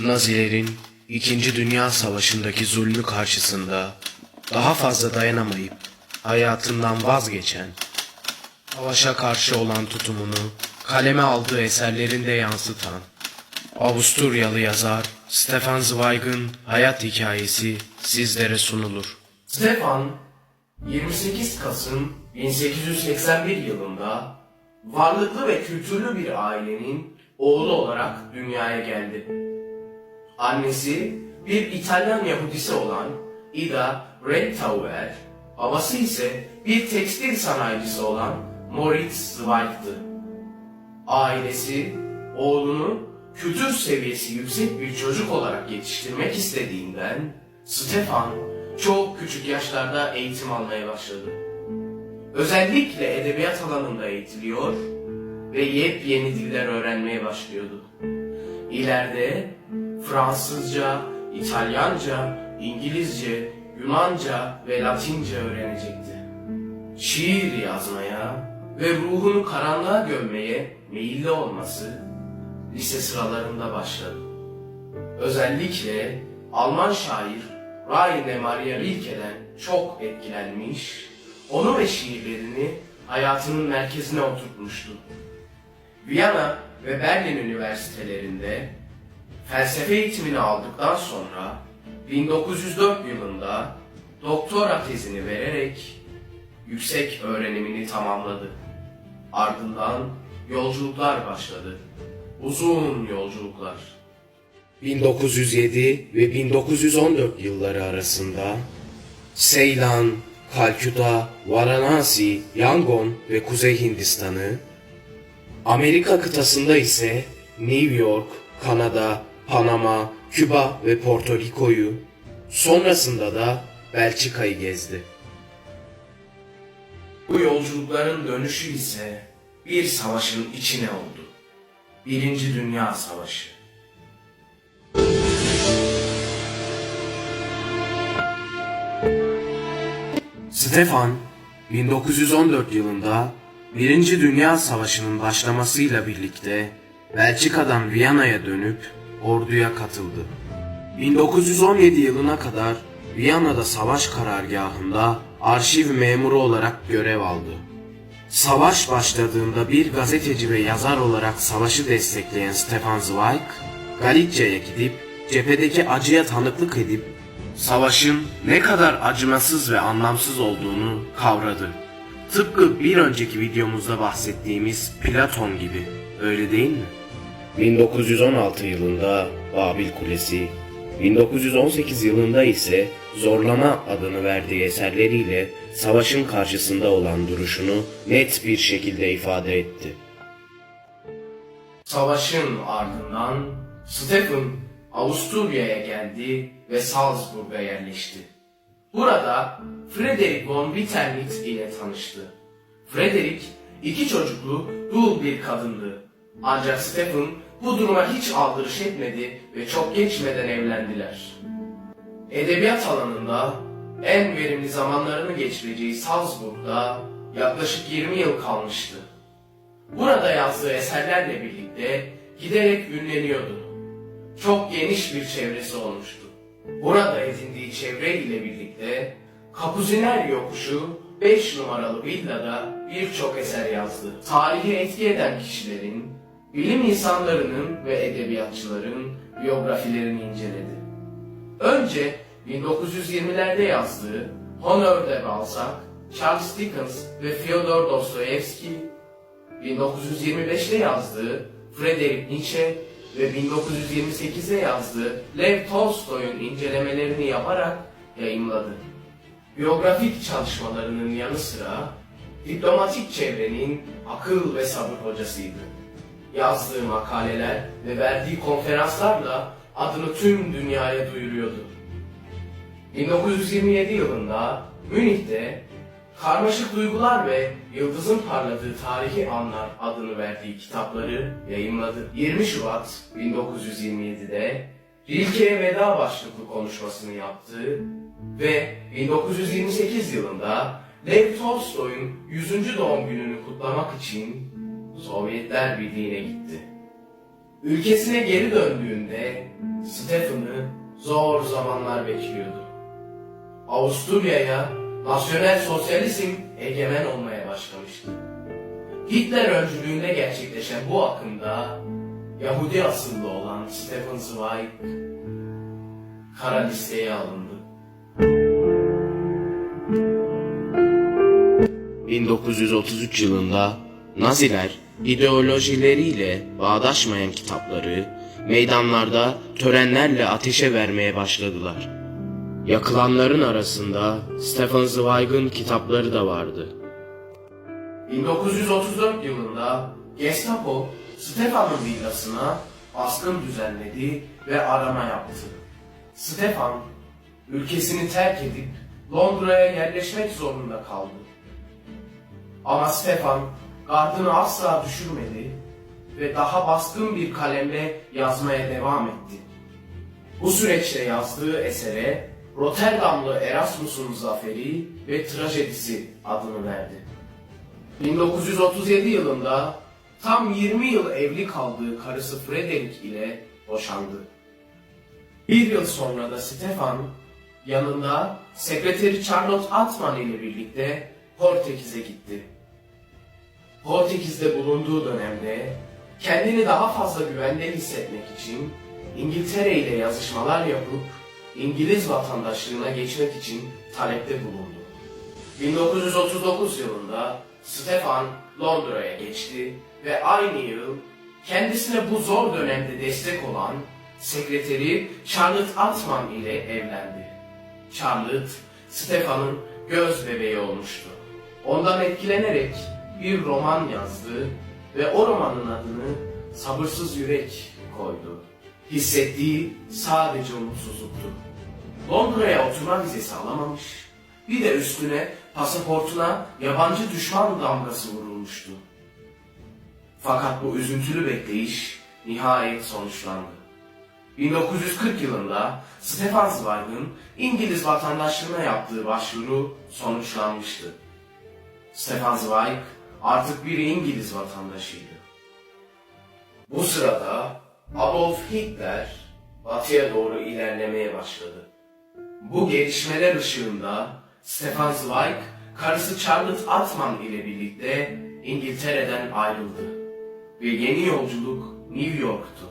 Nazilerin İkinci Dünya Savaşı'ndaki zulmü karşısında daha fazla dayanamayıp hayatından vazgeçen, savaşa karşı olan tutumunu kaleme aldığı eserlerinde yansıtan Avusturyalı yazar Stefan Zweig'ın hayat hikayesi sizlere sunulur. Stefan 28 Kasım 1881 yılında varlıklı ve kültürlü bir ailenin oğlu olarak dünyaya geldi. Annesi bir İtalyan Yahudisi olan Ida Rettauer, babası ise bir tekstil sanayicisi olan Moritz Zweig'dı. Ailesi oğlunu kültür seviyesi yüksek bir çocuk olarak yetiştirmek istediğinden Stefan çok küçük yaşlarda eğitim almaya başladı. Özellikle edebiyat alanında eğitiliyor ve yepyeni diller öğrenmeye başlıyordu. İleride Fransızca, İtalyanca, İngilizce, Yunanca ve Latince öğrenecekti. Şiir yazmaya ve ruhunu karanlığa gömmeye meyilli olması lise sıralarında başladı. Özellikle Alman şair Rainer Maria Rilke'den çok etkilenmiş, onu ve şiirlerini hayatının merkezine oturtmuştu. Viyana ve Berlin üniversitelerinde felsefe eğitimini aldıktan sonra 1904 yılında doktora tezini vererek yüksek öğrenimini tamamladı. Ardından yolculuklar başladı. Uzun yolculuklar. 1907 ve 1914 yılları arasında Seylan, Kalküta, Varanasi, Yangon ve Kuzey Hindistan'ı, Amerika kıtasında ise New York, Kanada, Panama, Küba ve Porto Rico'yu, sonrasında da Belçika'yı gezdi. Bu yolculukların dönüşü ise bir savaşın içine oldu. Birinci Dünya Savaşı. Stefan 1914 yılında Birinci Dünya Savaşı'nın başlamasıyla birlikte Belçika'dan Viyana'ya dönüp orduya katıldı. 1917 yılına kadar Viyana'da savaş karargahında arşiv memuru olarak görev aldı. Savaş başladığında bir gazeteci ve yazar olarak savaşı destekleyen Stefan Zweig, Galicia'ya gidip cephedeki acıya tanıklık edip savaşın ne kadar acımasız ve anlamsız olduğunu kavradı. Tıpkı bir önceki videomuzda bahsettiğimiz Platon gibi, öyle değil mi? 1916 yılında Babil Kulesi, 1918 yılında ise Zorlama adını verdiği eserleriyle savaşın karşısında olan duruşunu net bir şekilde ifade etti. Savaşın ardından Stephen Avusturya'ya geldi ve Salzburg'a yerleşti. Burada Frederick von Witternitz ile tanıştı. Frederick iki çocuklu dul bir kadındı. Ancak Stephen bu duruma hiç aldırış etmedi ve çok geçmeden evlendiler. Edebiyat alanında en verimli zamanlarını geçireceği Salzburg'da yaklaşık 20 yıl kalmıştı. Burada yazdığı eserlerle birlikte giderek ünleniyordu. Çok geniş bir çevresi olmuştu. Burada edindiği çevre ile birlikte Kapuziner Yokuşu 5 numaralı villada birçok eser yazdı. Tarihi etki eden kişilerin, bilim insanlarının ve edebiyatçıların biyografilerini inceledi. Önce 1920'lerde yazdığı Honor de Balzac, Charles Dickens ve Fyodor Dostoyevski, 1925'te yazdığı Friedrich Nietzsche ve 1928'de yazdığı Lev Tolstoy'un incelemelerini yaparak yayımladı. Biyografik çalışmalarının yanı sıra diplomatik çevrenin akıl ve sabır hocasıydı. Yazdığı makaleler ve verdiği konferanslarla adını tüm dünyaya duyuruyordu. 1927 yılında Münih'te Karmaşık Duygular ve Yıldızın Parladığı Tarihi Anlar adını verdiği kitapları yayımladı. 20 Şubat 1927'de Rilke'ye veda başlıklı konuşmasını yaptı ve 1928 yılında Lev Tolstoy'un 100. doğum gününü kutlamak için Sovyetler Birliği'ne gitti. Ülkesine geri döndüğünde Stephen'ı zor zamanlar bekliyordu. Avusturya'ya nasyonel sosyalizm egemen olmaya başlamıştı. Hitler öncülüğünde gerçekleşen bu akımda Yahudi asıllı olan Stefan Zweig kara listeye alındı. 1933 yılında Naziler ideolojileriyle bağdaşmayan kitapları meydanlarda törenlerle ateşe vermeye başladılar. Yakılanların arasında Stefan Zweig'ın kitapları da vardı. 1934 yılında Gestapo Stefan'ın villasına baskın düzenledi ve arama yaptı. Stefan ülkesini terk edip Londra'ya yerleşmek zorunda kaldı. Ama Stefan gardını asla düşürmedi ve daha baskın bir kalemle yazmaya devam etti. Bu süreçte yazdığı esere Rotterdamlı Erasmus'un zaferi ve trajedisi adını verdi. 1937 yılında tam 20 yıl evli kaldığı karısı Frederick ile boşandı. Bir yıl sonra da Stefan yanında sekreteri Charlotte Atman ile birlikte Portekiz'e gitti. Portekiz'de bulunduğu dönemde kendini daha fazla güvende hissetmek için İngiltere ile yazışmalar yapıp İngiliz vatandaşlığına geçmek için talepte bulundu. 1939 yılında Stefan Londra'ya geçti ve aynı yıl kendisine bu zor dönemde destek olan sekreteri Charlotte Altman ile evlendi. Charlotte, Stefan'ın göz bebeği olmuştu. Ondan etkilenerek bir roman yazdı ve o romanın adını Sabırsız Yürek koydu. Hissettiği sadece umutsuzluktu. Londra'ya oturma vizesi alamamış, bir de üstüne pasaportuna yabancı düşman damgası vurulmuştu. Fakat bu üzüntülü bekleyiş nihayet sonuçlandı. 1940 yılında Stefan Zweig'ın İngiliz vatandaşlığına yaptığı başvuru sonuçlanmıştı. Stefan Zweig artık bir İngiliz vatandaşıydı. Bu sırada Adolf Hitler batıya doğru ilerlemeye başladı. Bu gelişmeler ışığında Stefan Zweig karısı Charlotte Atman ile birlikte İngiltere'den ayrıldı ve yeni yolculuk New York'tu.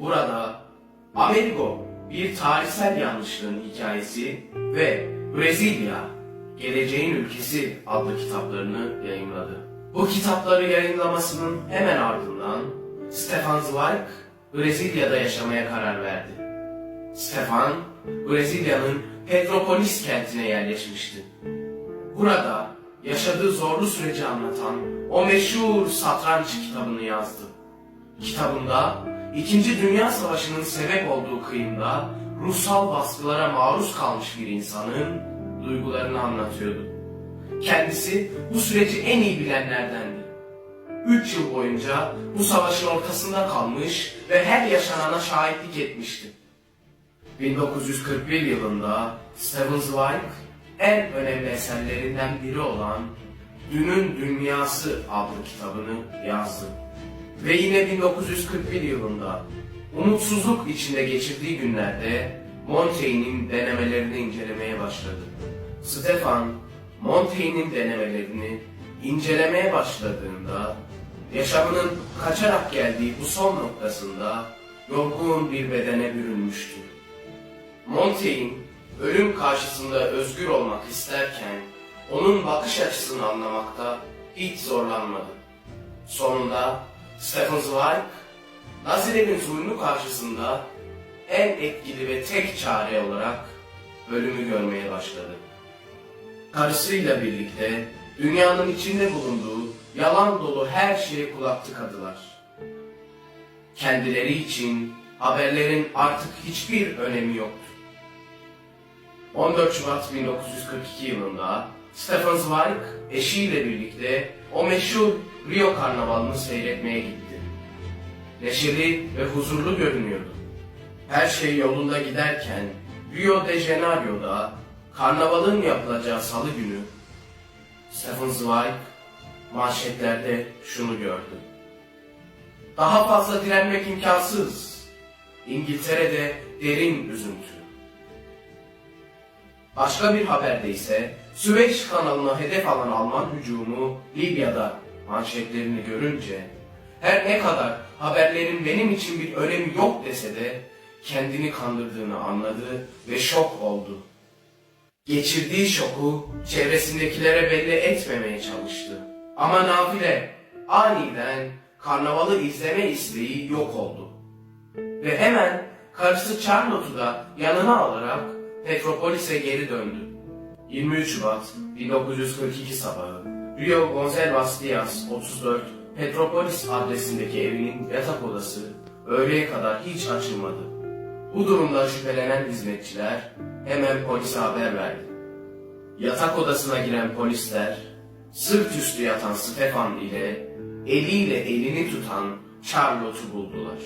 Burada Amerigo bir tarihsel yanlışlığın hikayesi ve Brezilya Geleceğin Ülkesi adlı kitaplarını yayınladı. Bu kitapları yayınlamasının hemen ardından Stefan Zweig Brezilya'da yaşamaya karar verdi. Stefan, Brezilya'nın Petropolis kentine yerleşmişti. Burada yaşadığı zorlu süreci anlatan o meşhur satranç kitabını yazdı. Kitabında İkinci Dünya Savaşı'nın sebep olduğu kıyımda ruhsal baskılara maruz kalmış bir insanın duygularını anlatıyordu. Kendisi bu süreci en iyi bilenlerdendi. Üç yıl boyunca bu savaşın ortasında kalmış ve her yaşanana şahitlik etmişti. 1941 yılında Stephen Zweig en önemli eserlerinden biri olan Dünün Dünyası adlı kitabını yazdı. Ve yine 1941 yılında umutsuzluk içinde geçirdiği günlerde Montaigne'in denemelerini incelemeye başladı. Stefan, Montaigne'in denemelerini incelemeye başladığında yaşamının kaçarak geldiği bu son noktasında yorgun bir bedene bürünmüştü. Montaigne ölüm karşısında özgür olmak isterken onun bakış açısını anlamakta hiç zorlanmadı. Sonunda Stefan Zweig, Nazilerin zulmü karşısında en etkili ve tek çare olarak ölümü görmeye başladı. Karısıyla birlikte dünyanın içinde bulunduğu yalan dolu her şeye kulak tıkadılar. Kendileri için haberlerin artık hiçbir önemi yoktu. 14 Şubat 1942 yılında Stefan Zweig eşiyle birlikte o meşhur Rio Karnavalı'nı seyretmeye gitti. Neşeli ve huzurlu görünüyordu. Her şey yolunda giderken Rio de Janeiro'da karnavalın yapılacağı salı günü Stefan Zweig manşetlerde şunu gördü. Daha fazla direnmek imkansız. İngiltere'de derin üzüntü. Başka bir haberde ise Süveyş kanalına hedef alan Alman hücumu Libya'da manşetlerini görünce her ne kadar haberlerin benim için bir önemi yok dese de kendini kandırdığını anladı ve şok oldu. Geçirdiği şoku çevresindekilere belli etmemeye çalıştı. Ama nafile aniden karnavalı izleme isteği yok oldu. Ve hemen karısı Charlotte'u da yanına alarak Petropolis'e geri döndü. 23 Şubat 1942 sabahı Rio Gonçalves Diaz 34 Petropolis adresindeki evinin yatak odası öğleye kadar hiç açılmadı. Bu durumda şüphelenen hizmetçiler hemen polise haber verdi. Yatak odasına giren polisler sırt üstü yatan Stefan ile eliyle elini tutan Charlotte'u buldular.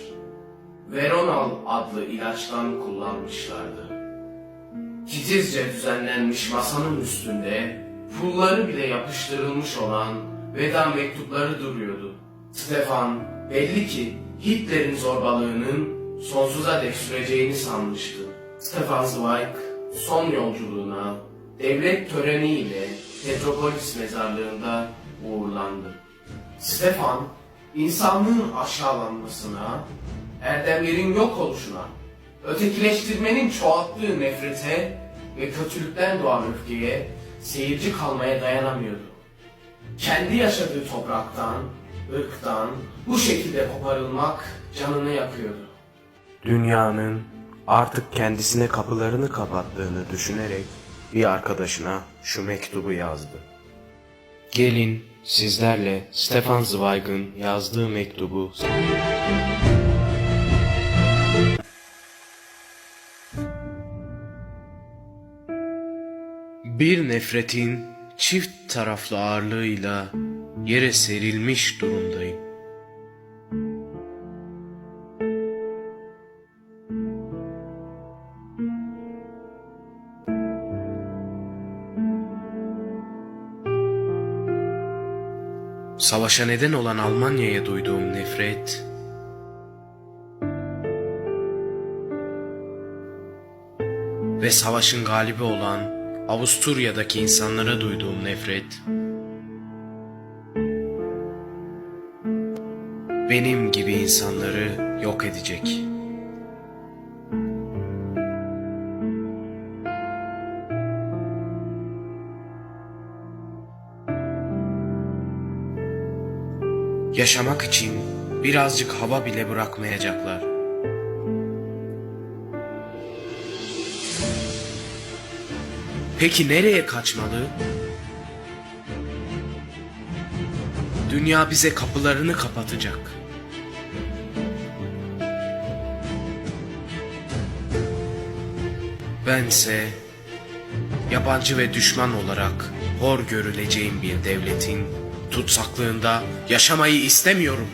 Veronal adlı ilaçtan kullanmışlardı. Titizce düzenlenmiş masanın üstünde pulları bile yapıştırılmış olan veda mektupları duruyordu. Stefan belli ki Hitler'in zorbalığının sonsuza dek süreceğini sanmıştı. Stefan Zweig son yolculuğuna devlet töreniyle Petropolis mezarlığında uğurlandı. Stefan, insanlığın aşağılanmasına, erdemlerin yok oluşuna, ötekileştirmenin çoğalttığı nefrete ve kötülükten doğan öfkeye seyirci kalmaya dayanamıyordu. Kendi yaşadığı topraktan, ırktan bu şekilde koparılmak canını yakıyordu. Dünyanın artık kendisine kapılarını kapattığını düşünerek bir arkadaşına şu mektubu yazdı. Gelin sizlerle Stefan Zweig'ın yazdığı mektubu Bir nefretin çift taraflı ağırlığıyla yere serilmiş durumdayım. Savaşa neden olan Almanya'ya duyduğum nefret ve savaşın galibi olan Avusturya'daki insanlara duyduğum nefret benim gibi insanları yok edecek. Yaşamak için birazcık hava bile bırakmayacaklar. Peki nereye kaçmalı? Dünya bize kapılarını kapatacak. Bense yabancı ve düşman olarak hor görüleceğim bir devletin tutsaklığında yaşamayı istemiyorum.